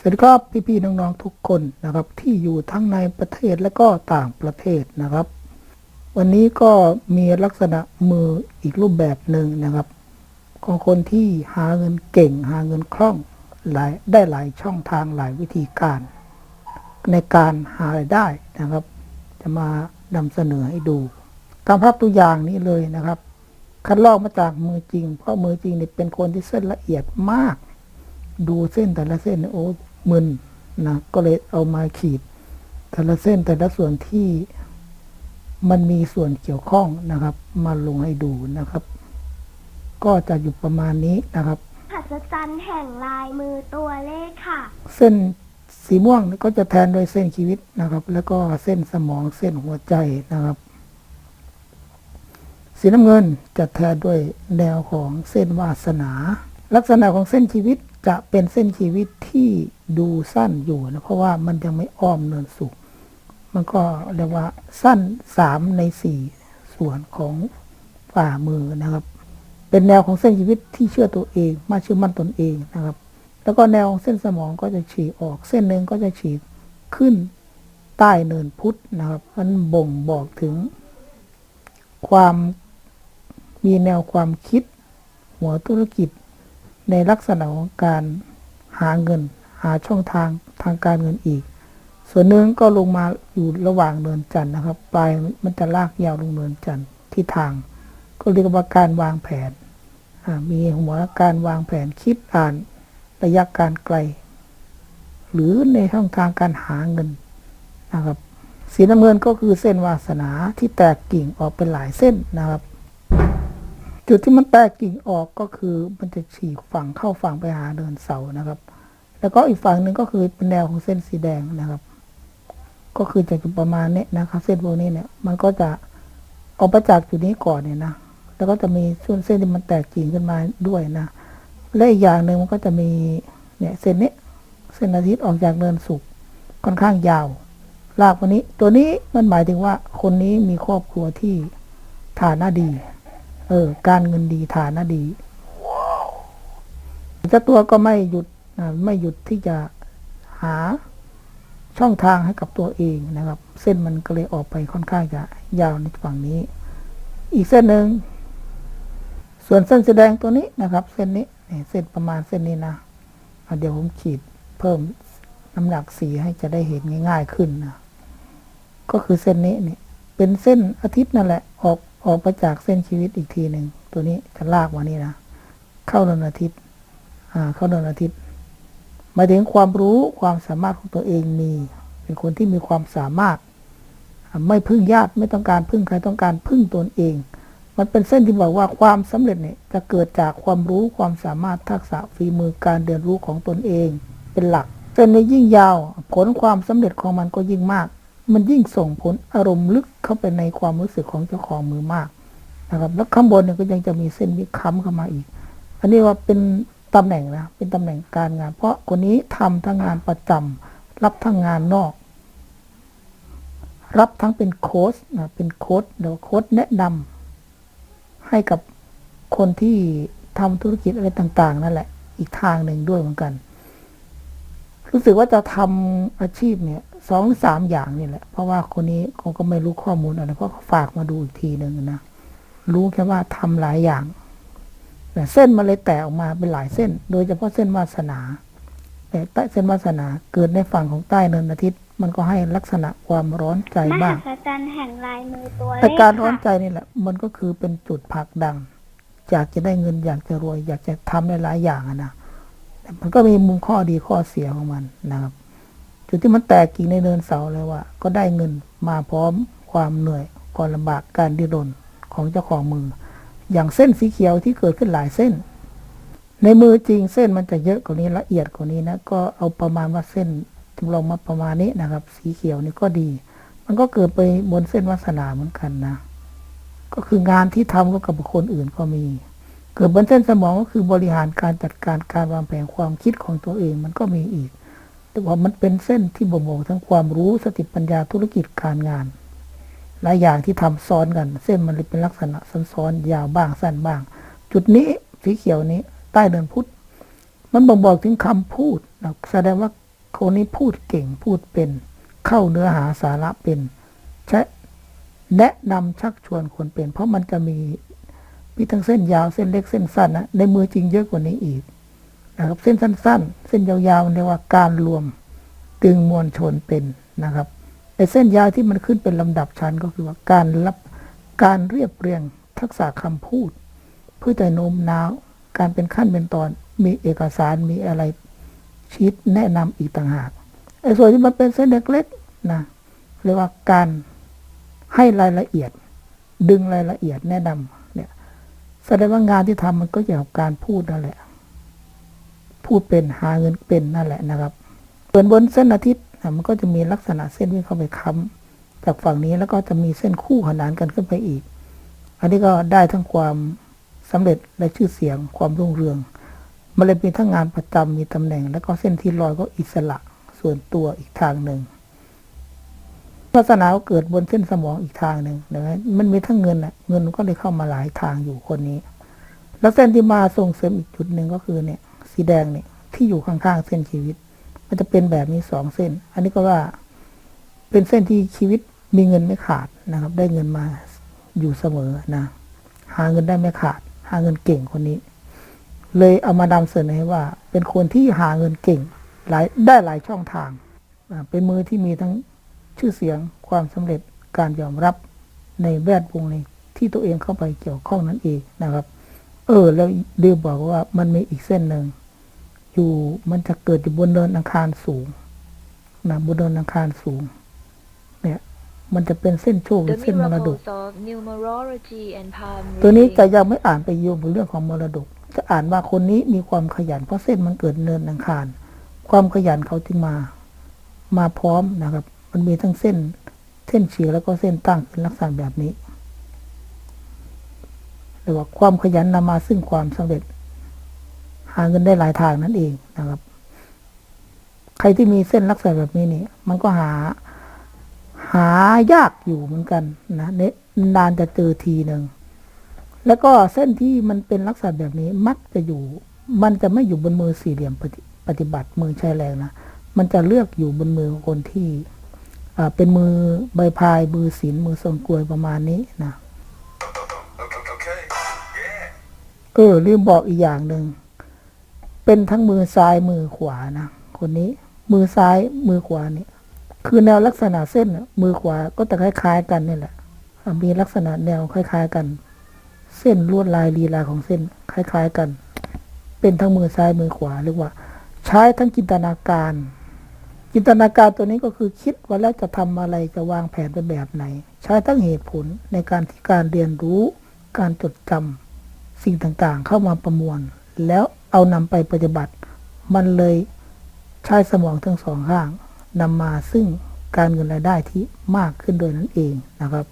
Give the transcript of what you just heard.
สวัสดีครับพี่ๆน้องๆทุกคนนะครับ ที่อยู่ทั้งในประเทศและก็ต่างประเทศนะครับ วันนี้ก็มีลักษณะมืออีกรูปแบบหนึ่งนะครับ ของคนที่หาเงินเก่งหาเงินคล่องหลายได้หลายช่องทางหลายวิธีการ ในการหารายได้นะครับ จะมานำเสนอให้ดู ตามภาพตัวอย่างนี้เลยนะครับ คัดลอกมาจากมือจริง เพราะมือจริงเนี่ยเป็นคนที่เส้นละเอียดมากดูเส้นแต่ละเส้นโอ้ มึนนะก็เลยเอามาขีด แต่ละเส้นแต่ละส่วนที่มันมีส่วนเกี่ยวข้องนะครับ มาลงให้ดูนะครับ ก็จะอยู่ประมาณนี้นะครับหัศจรรย์แห่งลายมือตัวเลขค่ะ เส้นสีม่วงนี่ก็จะแทนโดยเส้นชีวิตนะครับ แล้วก็เส้นสมองเส้นหัวใจนะครับ สีน้ำเงินจะแทนด้วยแนวของเส้นวาสนา ลักษณะของเส้นชีวิต จะเป็นเส้นชีวิตที่ดูสั้นอยู่นะเพราะว่ามันยังไม่อ้อมเนินสุขมันก็เรียกว่าสั้นสามในสี่ส่วนของฝ่ามือนะครับ เป็นแนวของเส้นชีวิตที่เชื่อตัวเองมาเชื่อมั่นตนเองนะครับ แล้วก็แนวของเส้นสมองก็จะฉีกออก เส้นหนึ่งก็จะฉีกขึ้นใต้เนินพุทธนะครับมันบ่งบอกถึง ความมีแนวความคิด หัวธุรกิจ ในลักษณะของการหาเงิน หาช่องทางทางการเงินอีก ส่วนหนึ่งก็ลงมาอยู่ระหว่างเนินจันทร์นะครับ ปลายมันจะลากยาวลงเนินจันทร์ที่ทาง ก็เรียกว่าการวางแผน มีหัวการวางแผนคิดอ่านระยะการไกล หรือในช่องทางการหาเงินนะครับสีน้ำเงินก็คือเส้นวาสนาที่แตกกิ่งออกเป็นหลายเส้นนะครับ จุดที่มันแตกกิ่งออกก็คือมันจะฉีกฝั่งเข้าฝั่งไปหาเนินเสานะครับ แล้วก็อีกฝั่งหนึ่งก็คือเป็นแนวของเส้นสีแดงนะครับ ก็คือจะอยู่ประมาณนี้นะครับเส้นพวกนี้เนี่ยมันก็จะออกมาจากจุดนี้ก่อนเนี่ยนะแล้วก็จะมีส่วนเส้นที่มันแตกกิ่งขึ้นมาด้วยนะและอีกอย่างหนึ่งมันก็จะมีเนี่ยเส้นนี้เส้นอาทิตย์ออกจากเนินสุกค่อนข้างยาว ลากวันนี้ ตัวนี้มันหมายถึงว่าคนนี้มีครอบครัวที่ฐานะดี เออ การเงินดีฐานะดีเจ้าตัวก็ไม่หยุดไม่หยุดที่จะหาช่องทางให้กับตัวเองนะครับ เส้นมันก็เลยออกไปค่อนข้างจะยาวในฝั่งนี้ อีกเส้นหนึ่งส่วนเส้นแสดงตัวนี้นะครับ เส้นนี้นี่เส้นประมาณเส้นนี้นะเดี๋ยวผมขีดเพิ่มน้ำหนักสีให้จะได้เห็นง่ายๆขึ้นนะก็คือเส้นนี้เนี่ยเป็นเส้นอาทิตย์นั่นแหละ ออก ออกมาจากเส้นชีวิตอีกทีหนึ่งตัวนี้จะลากมานี่นะเข้าดือนอาทิตย์อ่าเข้าดือนอาทิตย์หมายถึงความรู้ความสามารถของตัวเองมี เป็นคนที่มีความสามารถ ไม่พึ่งญาติไม่ต้องการพึ่งใครต้องการพึ่งตนเอง มันเป็นเส้นที่บอกว่าความสำเร็จเนี่ยจะเกิดจากความรู้ความสามารถทักษะฝีมือการเรียนรู้ของตนเอง เป็นหลักเส้นนี้ยิ่งยาว ผลความสำเร็จของมันก็ยิ่งมาก มันยิ่งส่งผลอารมณ์ลึกเข้าไปในความรู้สึกของเจ้าของมือมากนะครับ แล้วข้างบนเนี่ยก็ยังจะมีเส้นวิค้ำเข้ามาอีก อันนี้ว่าเป็นตำแหน่งนะเป็นตำแหน่งการงาน เพราะคนนี้ทำทั้งงานประจำรับทั้งงานนอก รับทั้งเป็นโค้ชนะเป็นโค้ชเดี๋ยวโค้ชแนะนำให้กับคนที่ทำธุรกิจอะไรต่าง ๆ นั่นแหละ อีกทางหนึ่งด้วยเหมือนกัน รู้สึกว่าจะทำอาชีพเนี่ยสองหรือสามอย่างนี่แหละ เพราะว่าคนนี้เขาก็ไม่รู้ข้อมูลอะไรเพราะเขาฝากมาดูอีกทีหนึ่งนะรู้แค่ว่าทำหลายอย่างแต่เส้นมันเลยแตกออกมาเป็นหลายเส้น โดยเฉพาะเส้นวาสนาแต่ใต้เส้นวาสนาเกิดในฝั่งของใต้เนินอาทิตย์มันก็ให้ลักษณะความร้อนใจมบ้าหังศจรรย์แห่งลายมือตัวเลแต่ขการร้อนค่ะใจนี่แหละ มันก็คือเป็นจุดผลักดันอยากจะได้เงินอยากจะรวย อยากจะทำหลายๆอย่างอะนะแต่ มันก็มีมุมข้อดีข้อเสียของมันนะครับ จุดที่มันแตกกิ่งในเนินเสาเลยว่า ก็ได้เงินมาพร้อมความเหนื่อยความลำบากการดิ้นรนของเจ้าของมือ อย่างเส้นสีเขียวที่เกิดขึ้นหลายเส้น ในมือจริงเส้นมันจะเยอะกว่านี้ละเอียดกว่านี้นะก็เอาประมาณว่าเส้นจำลองมาประมาณนี้นะครับ สีเขียวนี่ก็ดี มันก็เกิดไปบนเส้นวาสนาเหมือนกันนะ ก็คืองานที่ทำก็กับคคลอื่นก็มี เกิดบนเส้นสมองก็คือบริหารการจัดการการวางแผนความคิดของตัวเองมันก็มีอีก แต่ว่ามันเป็นเส้นที่บ่งบอกทั้งความรู้สติปัญญาธุรกิจการงานหลายอย่างที่ทำซ้อนกัน เส้นมันเลยเป็นลักษณะซ้อนๆยาวบ้างสั้นบ้าง จุดนี้สีเขียวนี้ ใต้เดินพุทธมันบ่งบอกถึงคำพูดแสดงว่าคนนี้พูดเก่งพูดเป็น เข้าเนื้อหาสาระเป็นใช้แนะนำชักชวนคนเป็น เพราะมันจะมี มีทั้งเส้นยาวเส้นเล็กเส้นสั้นนะในมือจริงเยอะกว่านี้อีกนะครับเส้นสั้น ๆ เส้นยาวๆเรียกว่าการรวมตึงมวลชนเป็นนะครับไอ้เส้นยาวที่มันขึ้นเป็นลำดับชั้นก็คือว่าการรับการเรียบเรียงทักษะคำพูด เพื่อจะโน้มน้าว การเป็นขั้นเป็นตอน มีเอกสารมีอะไรชีตแนะนำอีกต่างหากไอ้ส่วนที่มันเป็นเส้นเล็กๆนะเรียกว่าการให้รายละเอียด ดึงรายละเอียดแนะนำเนี่ย แสดงว่างานที่ทำมันก็เกี่ยวกับการพูดนั่นแหละ พูดเป็นหาเงินเป็นนั่นแหละนะครับส่วนบนเส้นอาทิตย์มันก็จะมีลักษณะเส้นวิ่เข้าไปค้ำจากฝั่งนี้แล้วก็จะมีเส้นคู่ขนานกันขึ้นไปอีก อันนี้ก็ได้ทั้งความสำเร็จและชื่อเสียงความรุ่งเรืองมันเลยมีทั้งงานประจำมีตำแหน่ง แล้วก็เส้นที่ลอยก็อิสระส่วนตัวอีกทางหนึ่ง ลักษณะก็เกิดบนเส้นสมองอีกทางหนึ่งนะมันมีทั้งเงินอะ เงินก็เลยเข้ามาหลายทางอยู่คนนี้ แล้วเส้นที่มาส่งเสริมอีกจุดหนึ่งก็คือเนี่ย สีแดงเนี่ยที่อยู่ข้างๆเส้นชีวิต มันจะเป็นแบบนี้สองเส้น อันนี้ก็ว่าเป็นเส้นที่ชีวิตมีเงินไม่ขาดนะครับ ได้เงินมาอยู่เสมอนะหาเงินได้ไม่ขาด หาเงินเก่งคนนี้ เลยเอามานำเสนอให้ว่า เป็นคนที่หาเงินเก่งหลายได้หลายช่องทางเป็นมือที่มีทั้ง ชื่อเสียงความสำเร็จการยอมรับในแวดวงในที่ตัวเองเข้าไปเกี่ยวข้องนั่นเองนะครับ เออ แล้วดือบอกว่ามันมีอีกเส้นหนึ่งอยู่มันจะเกิดอยู่บนเนินอังคารสูงนะบนเนินอังคารสูง เนี่ย มันจะเป็นเส้นโชคหรื The อเส้นมรดก miracles of numerology and palm ตัวนี้ reading จะยังไม่อ่านไปโยงกับเรื่องของมรดก จะอ่านว่าคนนี้มีความขยันเพราะเส้นมันเกิดเนินอังคาร ความขยันเขาจึงมา มาพร้อมนะครับ มันมีทั้งเส้น เส้นเฉียงแล้วก็เส้นตั้งเป็นลักษณะแบบนี้เรียกว่าความขยันนำมาซึ่งความสำเร็จ หาเงินได้หลายทางนั่นเองนะครับ ใครที่มีเส้นลักษณะแบบนี้นี่มันก็หา หายากอยู่เหมือนกันนะเนนานจะเจอทีหนึ่งแล้วก็เส้นที่มันเป็นลักษณะแบบนี้มักจะอยู่ มันจะไม่อยู่บนมือสี่เหลี่ยมปฏิปฏิบัติมือใช้แรงนะ มันจะเลือกอยู่บนมือของคนที่ เป็นมือใบพายมือศีลมือทรงกลวยประมาณนี้นะ Okay. Yeah. เออลืมบอกอีกอย่างหนึ่งเป็นทั้งมือซ้ายมือขวานะคนนี้ มือซ้ายมือขวานี่คือแนวลักษณะเส้นน่ะมือขวาก็จะคล้ายๆ กันนี่แหละอะมีลักษณะแนวคล้าย ๆ กัน เส้นลวดลายลีลาของเส้น คล้าย ๆ กัน เป็นทั้งมือซ้ายมือขวาเรียกว่า ใช้ทั้งจินตนาการ จินตนาการตัวนี้ก็คือคิดว่าแล้วจะทำอะไรจะวางแผนไปแบบไหน ใช้ทั้งเหตุผลในการที่การเรียนรู้ การจดจำสิ่งต่างๆ เข้ามาประมวล แล้วเอานำไปปฏิบัติ มันเลยใช้สมองทั้งสองข้างนำมาซึ่งการเงินรายได้ที่มากขึ้นโดยนั่นเองนะครับ